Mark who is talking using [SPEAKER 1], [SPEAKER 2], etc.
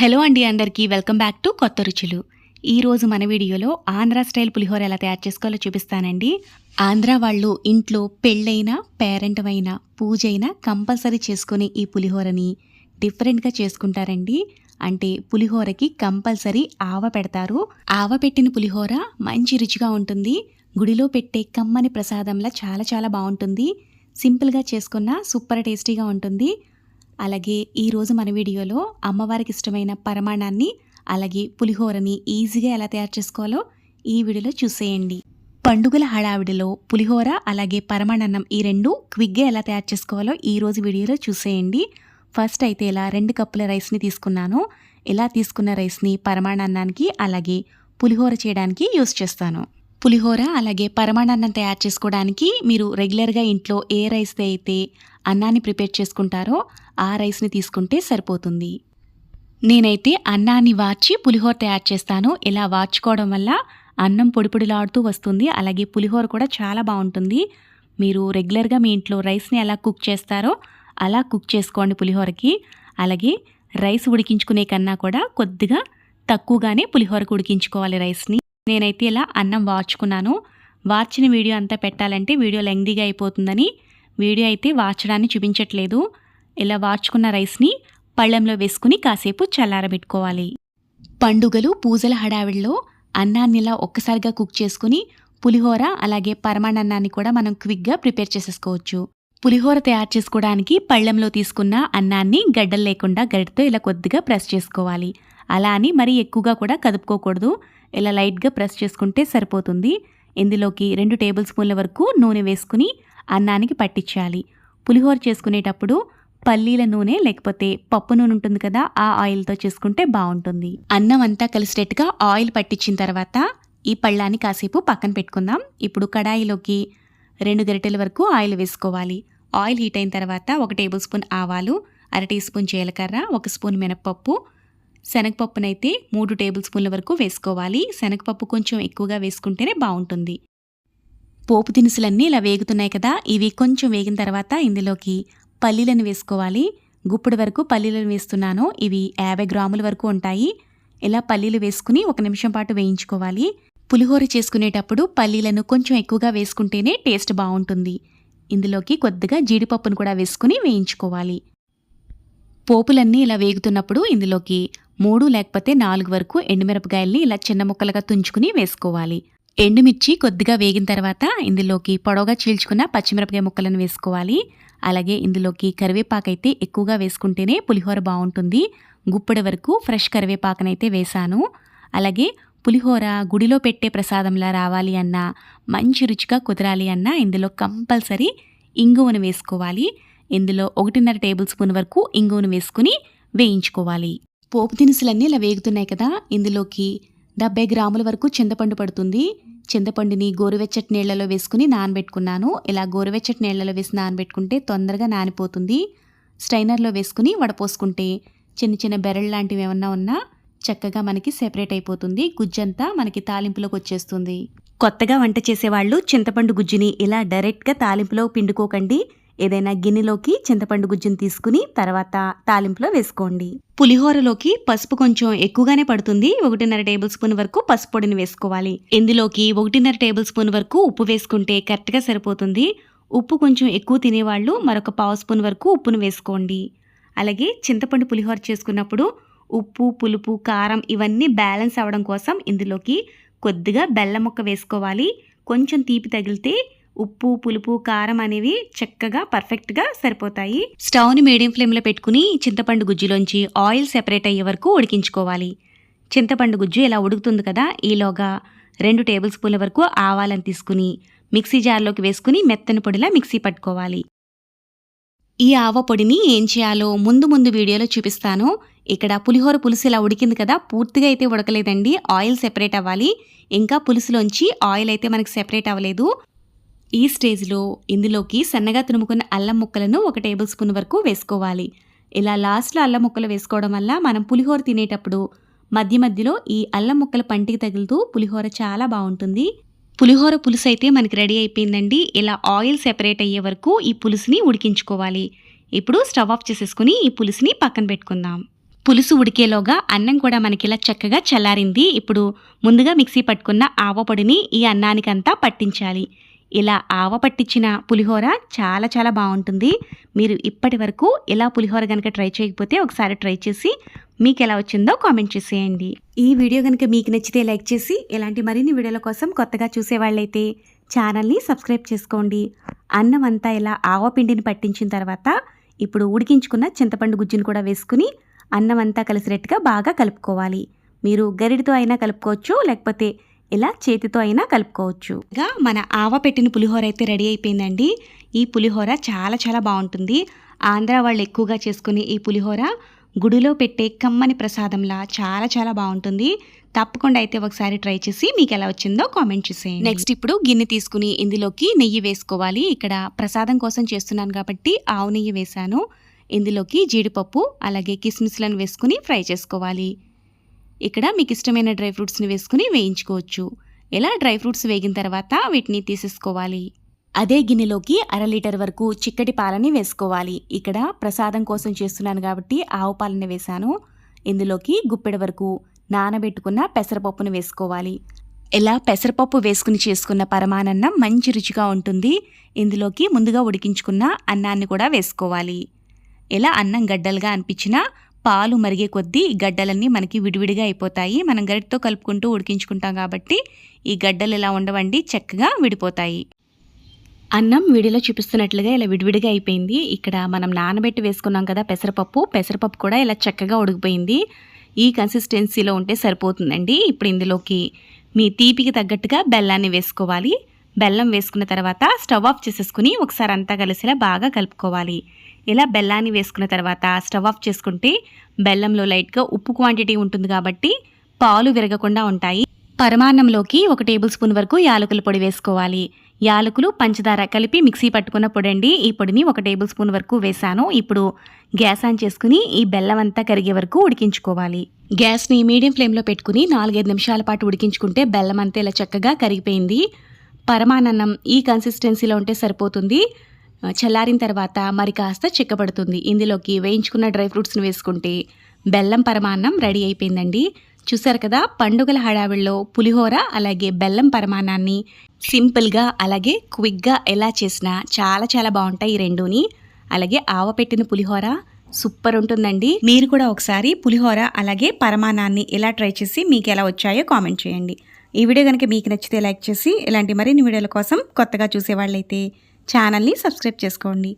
[SPEAKER 1] Hello అండి అందరికీ welcome back to కొత్త రుచులు. ఈరోజు మన వీడియోలో ఆంధ్ర స్టైల్ పులిహోర ఎలా తయారు చేసుకోవాలో చూపిస్తానండి. ఆంధ్ర వాళ్ళు ఇంట్లో పెళ్ళైనా పేరెంట్ అయినా పూజ అయినా కంపల్సరీ చేసుకునే ఈ పులిహోరని డిఫరెంట్గా చేసుకుంటారండి. అంటే పులిహోరకి కంపల్సరీ ఆవ పెడతారు. ఆవ పెట్టిన పులిహోర మంచి రుచిగా ఉంటుంది. గుడిలో పెట్టే కమ్మని ప్రసాదంలా చాలా చాలా బాగుంటుంది. సింపుల్గా చేసుకున్న సూపర్ టేస్టీగా ఉంటుంది. అలాగే ఈరోజు మన వీడియోలో అమ్మవారికి ఇష్టమైన పరమాణాన్ని అలాగే పులిహోరని ఈజీగా ఎలా తయారు చేసుకోవాలో ఈ వీడియోలో చూసేయండి. పండుగల హడావిడిలో పులిహోర అలాగే పరమాణన్నం ఈ రెండు క్విక్గా ఎలా తయారు చేసుకోవాలో ఈరోజు వీడియోలో చూసేయండి. ఫస్ట్ అయితే ఇలా రెండు కప్పుల రైస్ని తీసుకున్నాను. ఇలా తీసుకున్న రైస్ని పరమాణాన్నానికి అలాగే పులిహోర చేయడానికి యూస్ చేస్తాను. పులిహోర అలాగే పరమాణాన్నం తయారు చేసుకోవడానికి మీరు రెగ్యులర్గా ఇంట్లో ఏ రైస్ అయితే అన్నాన్ని ప్రిపేర్ చేసుకుంటారో ఆ రైస్ని తీసుకుంటే సరిపోతుంది. నేనైతే అన్నాన్ని వార్చి పులిహోర తయారు చేస్తాను. ఇలా వార్చుకోవడం వల్ల అన్నం పొడిపొడిలాడుతూ వస్తుంది. అలాగే పులిహోర కూడా చాలా బాగుంటుంది. మీరు రెగ్యులర్గా మీ ఇంట్లో రైస్ని ఎలా కుక్ చేస్తారో అలా కుక్ చేసుకోండి పులిహోరకి. అలాగే రైస్ ఉడికించుకునే కన్నా కూడా కొద్దిగా తక్కువగానే పులిహోరకు ఉడికించుకోవాలి రైస్ని. నేనైతే ఇలా అన్నం వార్చుకున్నాను. వార్చిన వీడియో అంతా పెట్టాలంటే వీడియో లెంగ్దీగా అయిపోతుందని వీడియో అయితే వార్చడాన్ని చూపించట్లేదు. ఇలా వార్చుకున్న రైస్ని పళ్ళెంలో వేసుకుని కాసేపు చల్లారబెట్టుకోవాలి. పండుగలు పూజల హడావిడిలో అన్నాన్ని ఇలా ఒక్కసారిగా కుక్ చేసుకుని పులిహోర అలాగే పరమాణాన్నాన్ని కూడా మనం క్విక్గా ప్రిపేర్ చేసేసుకోవచ్చు. పులిహోర తయారు చేసుకోవడానికి పళ్ళెంలో తీసుకున్న అన్నాన్ని గడ్డలు లేకుండా గరిటతో ఇలా కొద్దిగా ప్రెస్ చేసుకోవాలి. అలా అని మరీ ఎక్కువగా కూడా కదుపుకోకూడదు. ఇలా లైట్గా ప్రెస్ చేసుకుంటే సరిపోతుంది. ఇందులోకి రెండు టేబుల్ స్పూన్ల వరకు నూనె వేసుకుని అన్నానికి పట్టించాలి. పులిహోర చేసుకునేటప్పుడు పల్లీల నూనె లేకపోతే పప్పు నూనె ఉంటుంది కదా ఆ ఆయిల్తో చేసుకుంటే బాగుంటుంది. అన్నం అంతా కలిసేట్టుగా ఆయిల్ పట్టించిన తర్వాత ఈ పళ్ళాన్ని కాసేపు పక్కన పెట్టుకుందాం. ఇప్పుడు కడాయిలోకి రెండు గరిటెల వరకు ఆయిల్ వేసుకోవాలి. ఆయిల్ హీట్ అయిన తర్వాత ఒక టేబుల్ స్పూన్ ఆవాలు అర టీ స్పూన్ జీలకర్ర ఒక స్పూన్ మినప్పప్పు శనగపప్పునైతే మూడు టేబుల్ స్పూన్ల వరకు వేసుకోవాలి. శనగపప్పు కొంచెం ఎక్కువగా వేసుకుంటేనే బాగుంటుంది. పోపు దినుసులన్నీ ఇలా వేగుతున్నాయి కదా ఇవి కొంచెం వేగిన తర్వాత ఇందులోకి పల్లీలను వేసుకోవాలి. గుప్పుడు వరకు పల్లీలను వేస్తున్నాను. ఇవి యాభై గ్రాముల వరకు ఉంటాయి. ఇలా పల్లీలు వేసుకుని ఒక నిమిషం పాటు వేయించుకోవాలి. పులిహోర చేసుకునేటప్పుడు పల్లీలను కొంచెం ఎక్కువగా వేసుకుంటేనే టేస్ట్ బాగుంటుంది. ఇందులోకి కొద్దిగా జీడిపప్పును కూడా వేసుకుని వేయించుకోవాలి. పోపులన్నీ ఇలా వేగుతున్నప్పుడు ఇందులోకి మూడు లేకపోతే నాలుగు వరకు ఎండుమిరపకాయల్ని ఇలా చిన్న ముక్కలుగా తుంచుకుని వేసుకోవాలి. ఎండుమిర్చి కొద్దిగా వేగిన తర్వాత ఇందులోకి పొడవుగా చీల్చుకున్న పచ్చిమిరపకాయ ముక్కలను వేసుకోవాలి. అలాగే ఇందులోకి కరివేపాకైతే ఎక్కువగా వేసుకుంటేనే పులిహోర బాగుంటుంది. గుప్పడి వరకు ఫ్రెష్ కరివేపాకనైతే వేశాను అలాగే పులిహోర గుడిలో పెట్టే ప్రసాదంలా రావాలి అన్నా మంచి రుచిగా కుదరాలి అన్నా ఇందులో కంపల్సరీ ఇంగువను వేసుకోవాలి. ఇందులో ఒకటిన్నర టేబుల్ స్పూన్ వరకు ఇంగువను వేసుకుని వేయించుకోవాలి. పోపు దినుసులన్నీ ఇలా వేగుతున్నాయి కదా ఇందులోకి డెబ్బై గ్రాముల వరకు చింతపండు పడుతుంది. చింతపండుని గోరువెచ్చటి నీళ్ళలో వేసుకుని నానబెట్టుకున్నాను. ఇలా గోరువెచ్చటి నీళ్ళలో వేసి నానబెట్టుకుంటే తొందరగా నానిపోతుంది. స్ట్రైనర్లో వేసుకుని వడపోసుకుంటే చిన్న చిన్న బెరళ్ళు లాంటివి ఏమన్నా ఉన్నా చక్కగా మనకి సెపరేట్ అయిపోతుంది. గుజ్జంతా మనకి తాలింపులోకి వచ్చేస్తుంది. కొత్తగా వంట చేసేవాళ్ళు చింతపండు గుజ్జుని ఇలా డైరెక్ట్గా తాలింపులో పిండుకోకండి. ఏదైనా గిన్నెలోకి చింతపండు గుజ్జుని తీసుకుని తర్వాత తాలింపులో వేసుకోండి. పులిహోరలోకి పసుపు కొంచెం ఎక్కువగానే పడుతుంది. ఒకటిన్నర టేబుల్ స్పూన్ వరకు పసుపు పొడిని వేసుకోవాలి. ఇందులోకి ఒకటిన్నర టేబుల్ స్పూన్ వరకు ఉప్పు వేసుకుంటే కరెక్ట్గా సరిపోతుంది. ఉప్పు కొంచెం ఎక్కువ తినేవాళ్ళు మరొక పావు స్పూన్ వరకు ఉప్పును వేసుకోండి. అలాగే చింతపండు పులిహోర చేసుకున్నప్పుడు ఉప్పు పులుపు కారం ఇవన్నీ బ్యాలెన్స్ అవ్వడం కోసం ఇందులోకి కొద్దిగా బెల్లం ముక్క వేసుకోవాలి. కొంచెం తీపి తగిలితే ఉప్పు పులుపు కారం అనేవి చక్కగా పర్ఫెక్ట్గా సరిపోతాయి. స్టవ్ని మీడియం ఫ్లేమ్లో పెట్టుకుని చింతపండు గుజ్జులోంచి ఆయిల్ సెపరేట్ అయ్యే వరకు ఉడికించుకోవాలి. చింతపండు గుజ్జు ఇలా ఉడుకుతుంది కదా ఈలోగా రెండు టేబుల్ స్పూన్ల వరకు ఆవాలను తీసుకుని మిక్సీ జార్లోకి వేసుకుని మెత్తని పొడిలా మిక్సీ పట్టుకోవాలి. ఈ ఆవ పొడిని ఏం చేయాలో ముందు ముందు వీడియోలో చూపిస్తాను. ఇక్కడ పులిహోర పులుసు ఇలా ఉడికింది కదా పూర్తిగా అయితే ఉడకలేదండి ఆయిల్ సెపరేట్ అవ్వాలి. ఇంకా పులుసులోంచి ఆయిల్ అయితే మనకి సెపరేట్ అవ్వలేదు. ఈ స్టేజ్లో ఇందులోకి సన్నగా తురుముకున్న అల్లం ముక్కలను ఒక టేబుల్ స్పూన్ వరకు వేసుకోవాలి. ఇలా లాస్ట్లో అల్లం ముక్కలు వేసుకోవడం వల్ల మనం పులిహోర తినేటప్పుడు మధ్య మధ్యలో ఈ అల్లం ముక్కల పంటికి తగులుతూ పులిహోర చాలా బాగుంటుంది. పులిహోర పులుసు అయితే మనకి రెడీ అయిపోయిందండి. ఇలా ఆయిల్ సెపరేట్ అయ్యే వరకు ఈ పులుసుని ఉడికించుకోవాలి. ఇప్పుడు స్టవ్ ఆఫ్ చేసేసుకుని ఈ పులుసుని పక్కన పెట్టుకుందాం. పులుసు ఉడికేలోగా అన్నం కూడా మనకి ఇలా చక్కగా చల్లారింది. ఇప్పుడు ముందుగా మిక్సీ పట్టుకున్న ఆవపొడిని ఈ అన్నానికంతా పట్టించాలి. ఇలా ఆవ పట్టించిన పులిహోర చాలా చాలా బాగుంటుంది. మీరు ఇప్పటి వరకు ఇలా పులిహోర కనుక ట్రై చేయకపోతే ఒకసారి ట్రై చేసి మీకు ఎలా వచ్చిందో కామెంట్ చేసేయండి. ఈ వీడియో కనుక మీకు నచ్చితే లైక్ చేసి ఇలాంటి మరిన్ని వీడియోల కోసం కొత్తగా చూసేవాళ్ళైతే ఛానల్ని సబ్స్క్రైబ్ చేసుకోండి. అన్నం అంతా ఇలా ఆవపిండిని పట్టించిన తర్వాత ఇప్పుడు ఉడికించుకున్న చింతపండు గుజ్జును కూడా వేసుకుని అన్నం అంతా కలిసినట్టుగా బాగా కలుపుకోవాలి. మీరు గరిడితో అయినా కలుపుకోవచ్చు లేకపోతే ఇలా చేతితో అయినా కలుపుకోవచ్చు. ఇక మన ఆవ పెట్టిన పులిహోర అయితే రెడీ అయిపోయిందండి. ఈ పులిహోర చాలా చాలా బాగుంటుంది. ఆంధ్ర వాళ్ళు ఎక్కువగా చేసుకునే ఈ పులిహోర గుడిలో పెట్టే కమ్మని ప్రసాదంలా చాలా చాలా బాగుంటుంది. తప్పకుండా అయితే ఒకసారి ట్రై చేసి మీకు ఎలా వచ్చిందో కామెంట్ చేసేయండి. నెక్స్ట్ ఇప్పుడు గిన్నె తీసుకుని ఇందులోకి నెయ్యి వేసుకోవాలి. ఇక్కడ ప్రసాదం కోసం చేస్తున్నాను కాబట్టి ఆవు నెయ్యి వేశాను. ఇందులోకి జీడిపప్పు అలాగే కిస్మిస్లను వేసుకుని ఫ్రై చేసుకోవాలి. ఇక్కడ మీకు ఇష్టమైన డ్రై ఫ్రూట్స్ని వేసుకుని వేయించుకోవచ్చు. ఇలా డ్రై ఫ్రూట్స్ వేగిన తర్వాత వీటిని తీసేసుకోవాలి? అదే గిన్నెలోకి అర లీటర్ వరకు చిక్కటి పాలని వేసుకోవాలి. ఇక్కడ ప్రసాదం కోసం చేస్తున్నాను కాబట్టి ఆవు పాలని వేశాను. ఇందులోకి గుప్పెడ వరకు నానబెట్టుకున్న పెసరపప్పును వేసుకోవాలి. ఇలా పెసరపప్పు వేసుకుని చేసుకున్న పరమానన్నం మంచి రుచిగా ఉంటుంది. ఇందులోకి ముందుగా ఉడికించుకున్న అన్నాన్ని కూడా వేసుకోవాలి. ఇలా అన్నం గడ్డలుగా అనిపించినా పాలు మరిగే కొద్దీ ఈ గడ్డలన్నీ మనకి విడివిడిగా అయిపోతాయి. మనం గరిటతో కలుపుకుంటూ ఉడికించుకుంటాం కాబట్టి ఈ గడ్డలు ఇలా ఉండవండి చక్కగా విడిపోతాయి. అన్నం వీడియోలో చూపిస్తున్నట్లుగా ఇలా విడివిడిగా అయిపోయింది. ఇక్కడ మనం నానబెట్టి వేసుకున్నాం కదా పెసరపప్పు. పెసరపప్పు కూడా ఇలా చక్కగా ఉడికిపోయింది. ఈ కన్సిస్టెన్సీలో ఉంటే సరిపోతుందండి. ఇప్పుడు ఇందులోకి మీ తీపికి తగ్గట్టుగా బెల్లాన్ని వేసుకోవాలి. బెల్లం వేసుకున్న తర్వాత స్టవ్ ఆఫ్ చేసేసుకుని ఒకసారి అంతా కలిసేలా బాగా కలుపుకోవాలి. ఇలా బెల్లాన్ని వేసుకున్న తర్వాత స్టవ్ ఆఫ్ చేసుకుంటే బెల్లంలో లైట్గా ఉప్పు క్వాంటిటీ ఉంటుంది కాబట్టి పాలు విరగకుండా ఉంటాయి. పరమాన్నంలోకి ఒక టేబుల్ స్పూన్ వరకు యాలకుల పొడి వేసుకోవాలి. యాలకులు పంచదార కలిపి మిక్సీ పట్టుకున్న పొడండి. ఈ పొడిని ఒక టేబుల్ స్పూన్ వరకు వేసాను. ఇప్పుడు గ్యాస్ ఆన్ చేసుకుని ఈ బెల్లం అంతా కరిగే వరకు ఉడికించుకోవాలి. గ్యాస్ని మీడియం ఫ్లేమ్లో పెట్టుకుని నాలుగైదు నిమిషాల పాటు ఉడికించుకుంటే బెల్లం అంతా ఇలా చక్కగా కరిగిపోయింది. పరమాన్నం ఈ కన్సిస్టెన్సీలో ఉంటే సరిపోతుంది. చల్లారిన తర్వాత మరి కాస్త చిక్కబడుతుంది. ఇందులోకి వేయించుకున్న డ్రై ఫ్రూట్స్ని వేసుకుంటే బెల్లం పరమాన్నం రెడీ అయిపోయిందండి. చూసారు కదా పండుగల హడావిడిలో పులిహోర అలాగే బెల్లం పరమాన్నాన్ని సింపుల్గా అలాగే క్విక్గా ఎలా చేసినా చాలా చాలా బాగుంటాయి ఈ రెండుని. అలాగే ఆవ పెట్టిన పులిహోర సూపర్ ఉంటుందండి. మీరు కూడా ఒకసారి పులిహోర అలాగే పరమాన్నాన్ని ఎలా ట్రై చేసి మీకు ఎలా వచ్చాయో కామెంట్ చేయండి. ఈ వీడియో కనుక మీకు నచ్చితే లైక్ చేసి ఇలాంటి మరిన్ని వీడియోల కోసం కొత్తగా చూసేవాళ్ళైతే ఛానల్ని సబ్స్క్రైబ్ చేసుకోండి.